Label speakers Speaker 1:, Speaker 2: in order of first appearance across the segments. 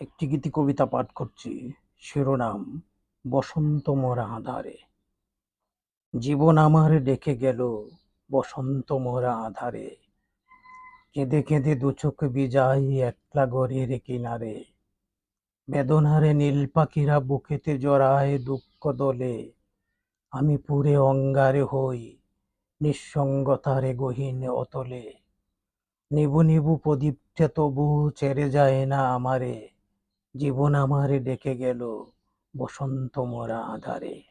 Speaker 1: একটি গীতি কবিতা পাঠ করছি। শিরোনাম, বসন্ত মরা আধারে। জীবন আমার ডেকে গেল বসন্ত মরা আধারে। কেঁদে কেঁদে দু চোখ বিজাই একলা গড়ের কিনারে। বেদনারে নীল পাখিরা বুকেতে জড়ায় দুঃখ দলে। আমি পুরে অঙ্গারে হই, নিঃসঙ্গতারে গহীন অতলে। নিবু নিবু প্রদীপটা তবু ছেড়ে যায় না আমারে। জীবন আমারে ডেকে গেল বসন্ত মরা আধারে।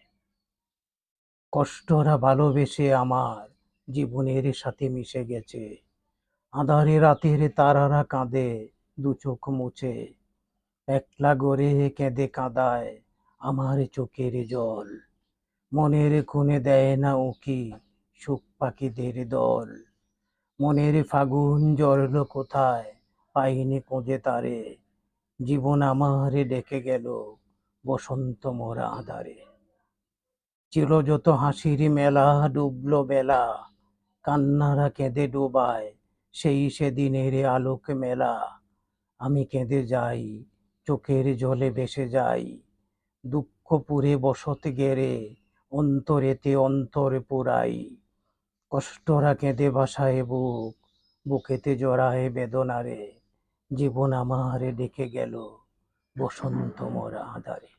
Speaker 1: কষ্টরা ভালোবেসে আমার জীবনের সাথে মিশে গেছে। আধারে রাতের তারারা কাঁদে, দু চোখ মুছে। একলা গড়ে কেঁদে কাঁদায় আমার চোখের জল। মনের খুনে দেয় না উকি সুখ পাখিদের দল। মনের ফাগুন জড়ল কোথায়, পাইনি খুঁজে তারে। জীবন আমারে ডেকে গেল বসন্ত মোরা আধারে। চির যত হাসির মেলা ডুবলো বেলা, কান্নারা কেঁদে ডুবায় সেই সেদিনের আলোক মেলা। আমি কেঁদে যাই, চোখের জলে ভেসে যাই, দুঃখ পুরে বসত গেরে অন্তরেতে অন্তর পুরাই। কষ্টরা কেঁদে বাসায় বুক, বুকেতে জড়ায় বেদনারে। জীবন আমারে ডেকে গেল বসন্ত মোরা আধারে।